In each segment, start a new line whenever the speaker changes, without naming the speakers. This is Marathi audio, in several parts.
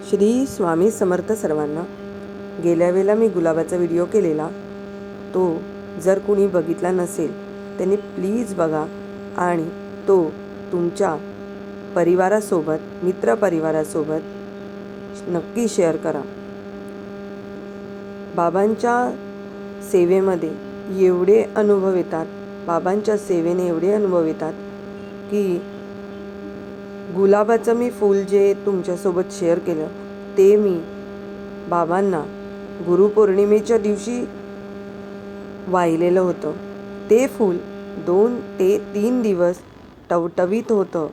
श्री स्वामी समर्थ सर्वांना गेल्या वेळेला मी गुलाबाचा व्हिडिओ केलेला. तो जर कुणी बघितला नसेल त्यांनी प्लीज बघा आणि तो तुमच्या परिवारासोबत मित्रपरिवारासोबत नक्की शेअर करा. बाबांच्या सेवेमध्ये एवढे अनुभव येतात बाबांच्या सेवेने एवढे अनुभव येतात की गुलाबाचं मी फूल जे तुमच्यासोबत शेअर केलं ते मी बाबांना गुरुपौर्णिमेच्या दिवशी वाहिलेलं होतं. ते फूल दोन ते तीन दिवस टवटवीत होतं.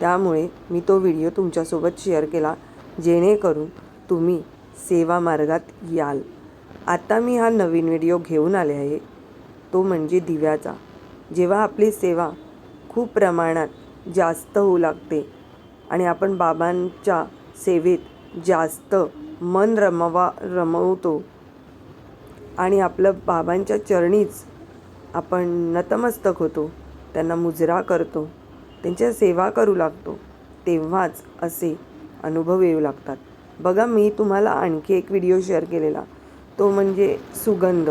त्यामुळे मी तो व्हिडिओ तुमच्यासोबत शेअर केला जेणेकरून तुम्ही सेवा मार्गात याल. आता मी हा नवीन व्हिडिओ घेऊन आले आहे. तो म्हणजे दिव्याचा. जेव्हा आपली सेवा खूप प्रमाणात जास्त होऊ लागते. आणि आपण बाबांच्या सेवेत जास्त मन रमवा रमवतो. आणि आपलं बाबांच्या चरणीच आपण नतमस्तक होतो. त्यांना मुजरा करतो. त्यांच्या सेवा करू लागतो. तेव्हाच असे अनुभव येऊ लागतात. बघा मी तुम्हाला आणखी एक व्हिडिओ शेअर केलेला. तो म्हणजे सुगंध.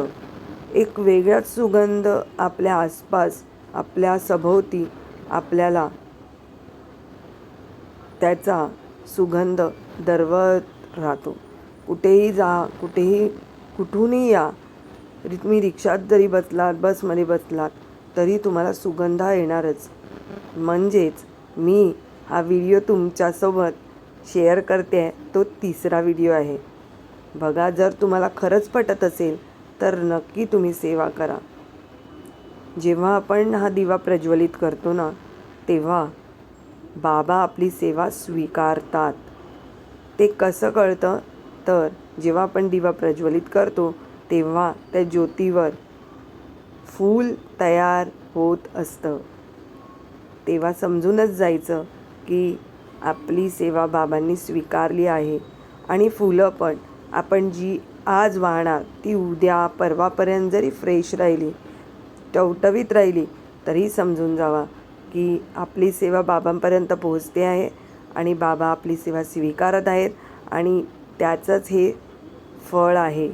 एक वेगळाच सुगंध आपल्या आसपास आपल्या सभोवती आपल्याला त्याचा सुगंध दरवळत राहतो. कुठेही जा कुठेही कुठूनही या. तुम्ही रिक्षात जरी बसलात बसमध्ये बसलात तरी तुम्हाला सुगंध येणारच. म्हणजेच मी हा व्हिडिओ तुमच्यासोबत शेअर करते आहे तो तिसरा व्हिडिओ आहे. बघा जर तुम्हाला खरंच पटत असेल तर नक्की तुम्ही सेवा करा. जेव्हा आपण हा दिवा प्रज्वलित करतो ना तेव्हा बाबा आपली सेवा स्वीकारतात. ते कसं कळतं? तर जेव्हा आपण दिवा प्रज्वलित करतो तेव्हा त्या ज्योतीवर फूल तयार होत असतं. तेव्हा समजूनच जायचं की आपली सेवा बाबांनी स्वीकारली आहे आणि फुलं पण. आपण जी आज वाहणार ती उद्या परवापर्यंत जरी फ्रेश राहिली टवटवीत राहिली तरी समजून जावा. की आपली सेवा बाबांपर्यंत पोहोचते आहे आणि बाबा आपली सेवा स्वीकारत आहेत आणि त्याचंच हे फळ आहे.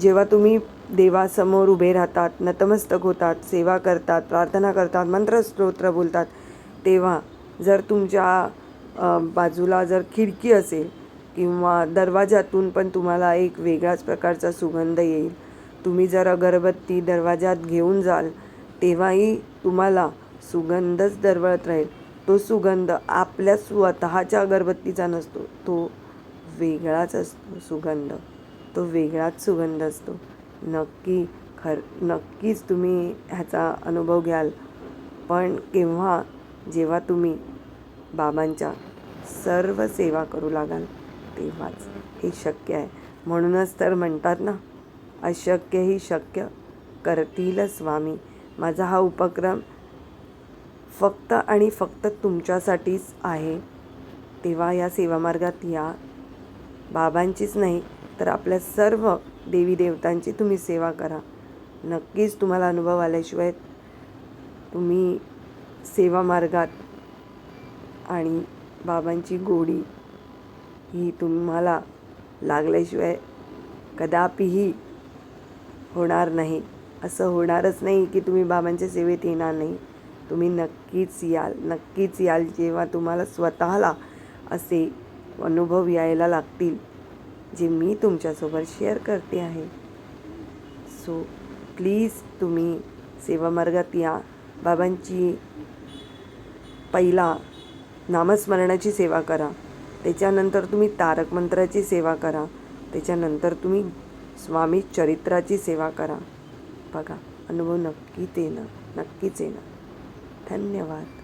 जेव्हा तुम्ही देवासमोर उभे राहतात नतमस्तक होतात सेवा करतात प्रार्थना करतात मंत्रस्तोत्र बोलतात तेव्हा जर तुमच्या बाजूला जर खिडकी असेल किंवा दरवाजातून पण तुम्हाला एक वेगळाच प्रकारचा सुगंध येईल. तुम्ही जर अगरबत्ती दरवाजात घेऊन जाल तेव्हाही तुम्हाला सुगंधच दरवळत राहील. तो सुगंध आपल्या स्वतःच्या अगरबत्तीचा नसतो तो वेगळाच असतो सुगंध. तो वेगळाच सुगंध असतो. नक्की खर नक्कीच तुम्ही ह्याचा अनुभव घ्याल. पण केव्हा जेव्हा तुम्ही बाबांच्या सर्व सेवा करू लागाल तेव्हाच हे शक्य आहे. म्हणूनच तर म्हणतात ना अशक्य ही शक्य करतील स्वामी. माझा हा उपक्रम फक्त आणि फक्त तुमच्यासाठीच आहे. तेव्हा या सेवामार्गात या. बाबांचीच नाही तर आपल्या सर्व देवी देवतांची तुम्ही सेवा करा. नक्कीच तुम्हाला अनुभव आल्याशिवाय तुम्ही सेवा मार्गात आणि बाबांची गोडी ही तुम्हाला लागल्याशिवाय कदापिही होणार नाही. असं होणारच नाही की तुम्ही बाबांच्या सेवेत येणार नाही. तुम्ही नक्कीच याल नक्कीच याल जेव्हा तुम्हाला स्वतःला असे अनुभव यायला लागतील जे मी तुमच्यासोबत शेअर करते आहे. सो प्लीज तुम्ही सेवामार्गात या. बाबांची पहिला नामस्मरणाची सेवा करा. त्याच्यानंतर तुम्ही तारक मंत्राची सेवा करा. त्याच्यानंतर तुम्ही स्वामी चरित्राची सेवा करा. बघा अनुभव नक्कीच येणार नक्कीच येणार धन्यवाद.